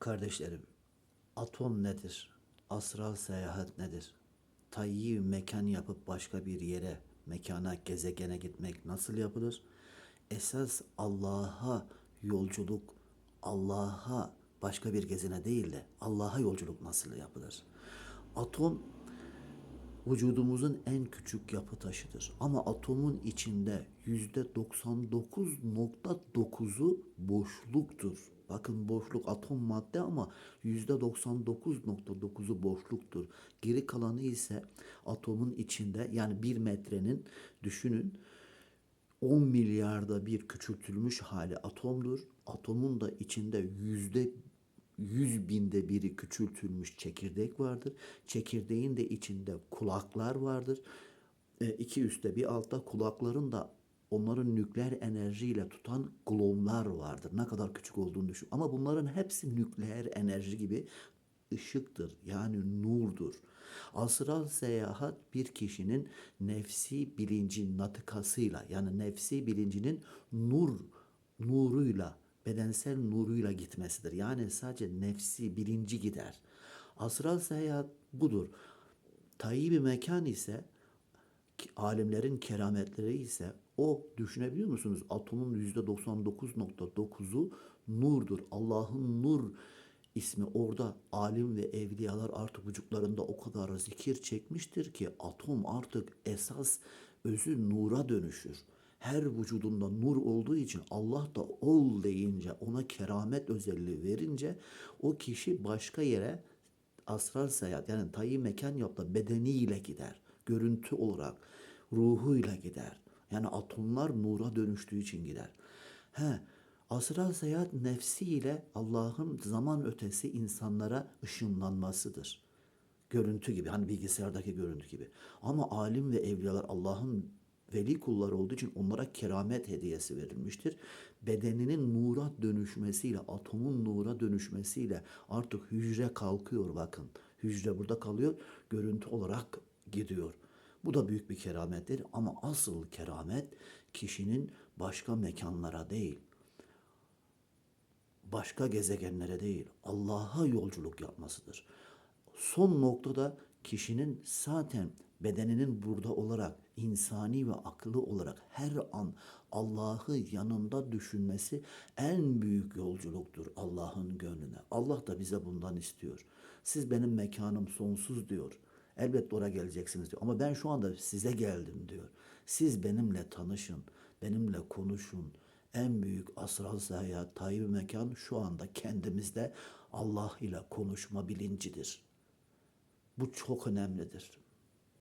Kardeşlerim, atom nedir? Asral seyahat nedir? Tayyi mekan yapıp başka bir yere, mekana, gezegene gitmek nasıl yapılır? Esas Allah'a yolculuk, Allah'a başka bir gezine değil de Allah'a yolculuk nasıl yapılır? Atom vücudumuzun en küçük yapı taşıdır. Ama atomun içinde yüzde 99.9'u boşluktur. Bakın boşluk atom madde ama yüzde 99.9'u boşluktur. Geri kalanı ise atomun içinde yani bir metrenin düşünün 10 milyarda bir küçültülmüş hali atomdur. Atomun da içinde yüzde 100 binde biri küçültülmüş çekirdek vardır. Çekirdeğin de içinde kulaklar vardır. E, iki üstte bir altta kulakların da onların nükleer enerjiyle tutan glomlar vardır. Ne kadar küçük olduğunu düşün. Ama bunların hepsi nükleer enerji gibi ışıktır. Yani nurdur. Asral seyahat bir kişinin nefsi bilinci natıkasıyla yani nefsi bilincinin nur nuruyla bedensel nuruyla gitmesidir. Yani sadece nefsi bilinci gider. Asral seyahat budur. Tayyi bir mekan ise alimlerin kerametleri ise o düşünebiliyor musunuz? Atomun yüzde 99.9'u nurdur. Allah'ın nur ismi orada alim ve evliyalar artık vücutlarında o kadar zikir çekmiştir ki atom artık esas özü nura dönüşür. Her vücudunda nur olduğu için Allah da ol deyince ona keramet özelliği verince o kişi başka yere asrar seyahat yani tayyi mekan yaptı bedeniyle gider. Görüntü olarak ruhuyla gider. Yani atomlar nura dönüştüğü için gider. He, asrar seyahat nefsiyle Allah'ın zaman ötesi insanlara ışınlanmasıdır. Görüntü gibi hani bilgisayardaki görüntü gibi. Ama alim ve evliyalar Allah'ın veli kulları olduğu için onlara keramet hediyesi verilmiştir. Bedeninin nura dönüşmesiyle, atomun nura dönüşmesiyle artık hücre kalkıyor bakın. Hücre burada kalıyor, görüntü olarak gidiyor. Bu da büyük bir keramettir ama asıl keramet kişinin başka mekanlara değil, başka gezegenlere değil, Allah'a yolculuk yapmasıdır. Son noktada kişinin zaten bedeninin burada olarak insani ve akıllı olarak her an Allah'ı yanında düşünmesi en büyük yolculuktur Allah'ın gönlüne. Allah da bize bundan istiyor. Siz benim mekanım sonsuz diyor. Elbette oraya geleceksiniz diyor. Ama ben şu anda size geldim diyor. Siz benimle tanışın, benimle konuşun. En büyük asral seyahat, tayyip mekan şu anda kendimizde Allah ile konuşma bilincidir. Bu çok önemlidir.